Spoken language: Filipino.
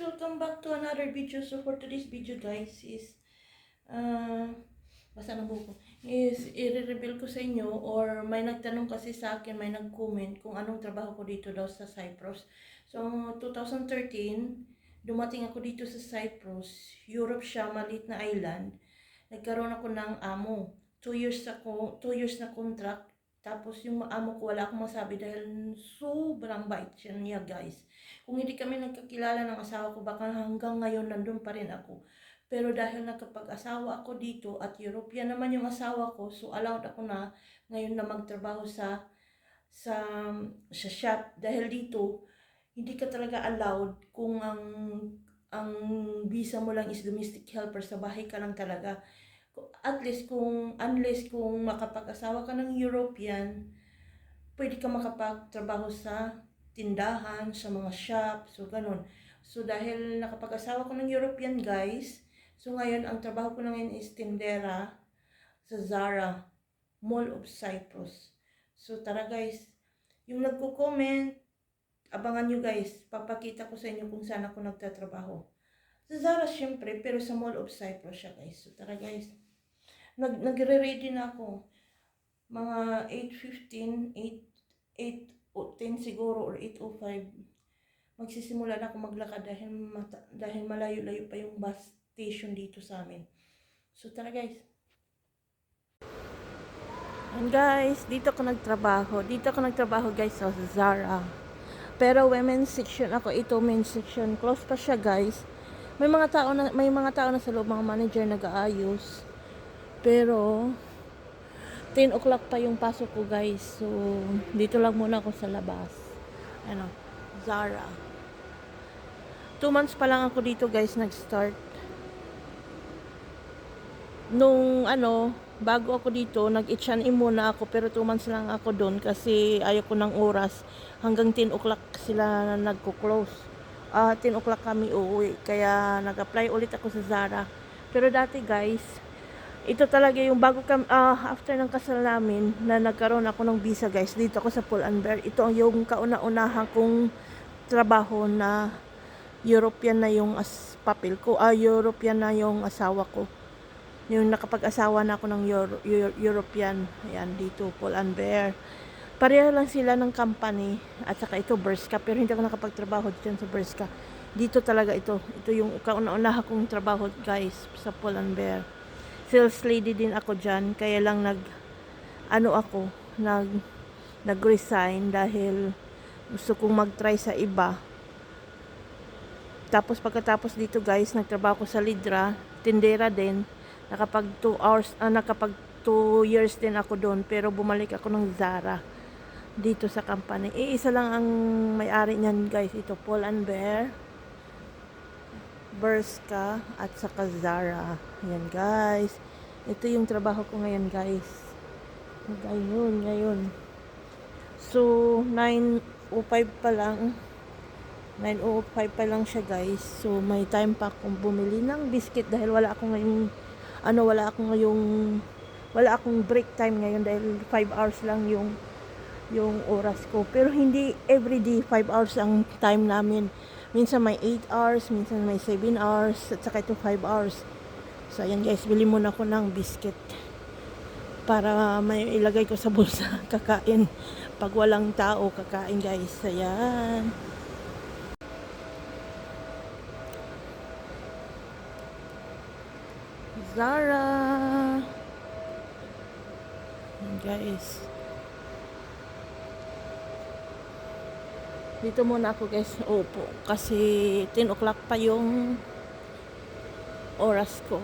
welcome back to another video. So for today's video guys is uh, basta na buko is i-reveal ko sa inyo or may nagtanong kasi sa akin, may nag-comment kung anong trabaho ko dito daw sa Cyprus. So 2013, dumating ako dito sa Cyprus. Europe siya, maliit na island. Nagkaroon ako ng amo. Two years ako, two years na contract. Tapos yung amo ko wala akong masabi dahil sobrang bait siya niya guys. Kung hindi kami nagkakilala ng asawa ko, baka hanggang ngayon nandun pa rin ako. Pero dahil nakapag-asawa ako dito at European naman yung asawa ko, so allowed ako na ngayon na magtrabaho sa sa sa shop dahil dito hindi ka talaga allowed kung ang ang visa mo lang is domestic helper sa bahay ka lang talaga at least kung unless kung makapag-asawa ka ng European pwede ka makapagtrabaho sa tindahan, sa mga shop, so ganun. So dahil nakapag-asawa ko ng European guys, so ngayon ang trabaho ko na ngayon is tindera sa Zara, Mall of Cyprus. So tara guys, yung nagko-comment, abangan nyo guys, papakita ko sa inyo kung saan ako nagtatrabaho. Sa Zara syempre, pero sa Mall of Cyprus siya guys. So tara guys, nag nagre-ready na ako. Mga 8.15, 8, 8 o 10 siguro or 8.05 magsisimula na ako maglakad dahil, mata, dahil malayo-layo pa yung bus station dito sa amin. So tara guys. And guys, dito ako nagtrabaho. Dito ako nagtrabaho guys sa Zara. Pero women's section ako, ito men's section. Close pa siya guys. May mga tao na may mga tao na sa loob, mga manager nag-aayos. Pero 10 o'clock pa yung pasok ko guys. So, dito lang muna ako sa labas. Ano, Zara. Two months pa lang ako dito guys nag-start. Nung ano, bago ako dito, nag-itchan muna ako pero two months lang ako doon kasi ayaw ko ng oras. Hanggang 10 o'clock sila nagko-close. Ah, 10 o'clock kami uuwi. Kaya nag-apply ulit ako sa Zara. Pero dati guys, ito talaga yung bago kam ah, after ng kasal namin na nagkaroon ako ng visa guys dito ako sa Pull and Bear. Ito ang yung kauna-unahan kong trabaho na European na yung as papel ko ah European na yung asawa ko. Yung nakapag-asawa na ako ng Euro, Euro, European. Ayan dito Pull and Bear. Pareho lang sila ng company at saka ito Berska pero hindi ako nakapagtrabaho dito sa Berska dito talaga ito. Ito yung kauna-unahan kong trabaho guys sa Pull and Bear sales lady din ako dyan. Kaya lang nag, ano ako, nag, nag-resign dahil gusto kong mag-try sa iba. Tapos pagkatapos dito guys, nagtrabaho ko sa Lidra, tindera din. Nakapag 2 hours, ah, nakapag 2 years din ako doon, pero bumalik ako ng Zara dito sa company. Eh, isa lang ang may-ari niyan guys, ito Paul and Bear. Berska at saka Zara. Ayan guys. Ito yung trabaho ko ngayon guys. Ngayon, ngayon. So, 9.05 pa lang. 9.05 pa lang siya guys. So, may time pa akong bumili ng biscuit dahil wala akong ngayong, ano, wala akong ngayong, wala akong break time ngayon dahil 5 hours lang yung yung oras ko. Pero hindi everyday 5 hours ang time namin. Minsan may 8 hours, minsan may 7 hours, at saka ito 5 hours. So, ayan guys, bili muna ako ng biscuit para may ilagay ko sa bulsa, kakain. Pag walang tao, kakain guys. Ayan. Zara. Ayan guys. Dito muna ako guys. Opo. Kasi 10 o'clock pa yung oras ko.